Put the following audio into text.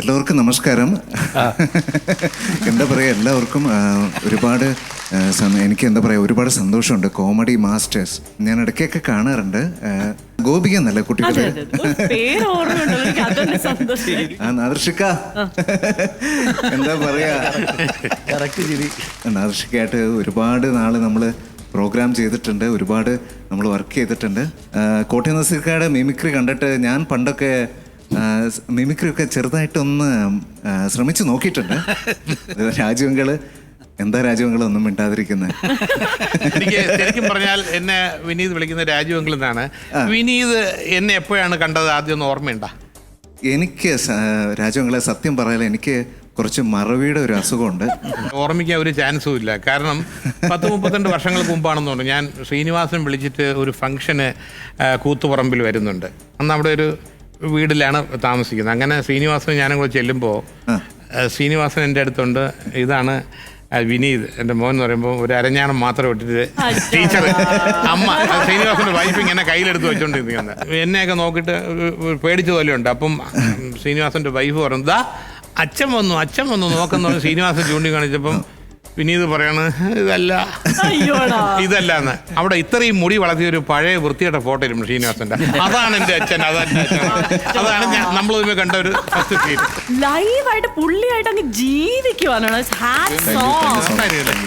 എല്ലാവർക്കും നമസ്കാരം. എന്താ പറയുക എല്ലാവർക്കും ഒരുപാട് എനിക്ക് എന്താ പറയുക ഒരുപാട് സന്തോഷമുണ്ട്. Comedy masters. ഞാൻ ഇടയ്ക്കൊക്കെ കാണാറുണ്ട്. ഗോപിക എന്നല്ലേ ആ നാദർഷിക്ക എന്താ പറയാ? കറക്റ്റ് ചിരി. നാദർഷിക്കായിട്ട് ഒരുപാട് നാൾ നമ്മൾ പ്രോഗ്രാം ചെയ്തിട്ടുണ്ട്. ഒരുപാട് നമ്മൾ വർക്ക് ചെയ്തിട്ടുണ്ട്. കോട്ടയം നസീർക്കാട് മിമിക്രി കണ്ടിട്ട് ഞാൻ പണ്ടൊക്കെ മിമിക്രി ഒക്കെ ചെറുതായിട്ടൊന്ന് ശ്രമിച്ചു നോക്കിയിട്ടുണ്ട്. രാജവങ്ങൾ എന്താ രാജവങ്ങൾ ഒന്നും മിണ്ടാതിരിക്കുന്നത് എനിക്ക് ശരിക്കും പറഞ്ഞാൽ എന്നെ വിനീത് വിളിക്കുന്ന എന്നാണ്. വിനീത് എന്നെ എപ്പോഴാണ് കണ്ടത്? ആദ്യം ഒന്ന് ഓർമ്മയുണ്ടാ? എനിക്ക് രാജ്യങ്ങളെ സത്യം പറയാൻ എനിക്ക് കുറച്ച് മറവിയുടെ ഒരു അസുഖമുണ്ട്. ഓർമ്മിക്കാൻ ഒരു ചാൻസും ഇല്ല. കാരണം പത്ത് മുപ്പത്തിരണ്ട് വർഷങ്ങൾക്ക് മുമ്പാണെന്ന് തോന്നുന്നു. ഞാൻ ശ്രീനിവാസൻ വിളിച്ചിട്ട് ഒരു ഫംഗ്ഷന് കൂത്തുപറമ്പിൽ വരുന്നുണ്ട്. അന്ന് അവിടെ ഒരു വീട്ടിലാണ് താമസിക്കുന്നത്. അങ്ങനെ ശ്രീനിവാസൻ ഞാനും കൂടെ ചെല്ലുമ്പോൾ ശ്രീനിവാസൻ എന്റെ അടുത്തുണ്ട്. ഇതാണ് വിനീത്. എന്റെ മോൻ എന്ന് പറയുമ്പോൾ ഒരു അരഞ്ഞാണം മാത്രം ഇട്ടിട്ട് ടീച്ചർ അമ്മ ശ്രീനിവാസന്റെ വൈഫ് ഇങ്ങനെ കയ്യിലെടുത്ത് വെച്ചോണ്ടിരിക്കുന്നത് എന്നെയൊക്കെ നോക്കിയിട്ട് പേടിച്ച പോലെയുണ്ട് അപ്പം ശ്രീനിവാസന്റെ ശ്രീനിവാസന്റെ വൈഫ് പറഞ്ഞു ദാ അച്ഛൻ വന്നു അച്ഛൻ വന്നു നോക്കുന്നു ശ്രീനിവാസൻ ചൂണ്ടി കാണിച്ചപ്പം വിനീത് പറയാണ് ഇതല്ല. ഇതല്ല എന്ന് അവിടെ ഇത്രയും മുടി വളർത്തിയ ഒരു പഴയ വൃത്തിയുടെ ഫോട്ടോ ഇരുന്നു ശ്രീനിവാസന്റെ. അതാണ് എന്റെ അച്ഛൻ അതാണ് അതാണ് ഞാൻ നമ്മൾ തമ്മിൽ കണ്ട ഒരു ഫസ്റ്റ് ലൈവായിട്ട് പുള്ളിയായിട്ട് അങ്ങ് ജീവിക്കുവാനാണ്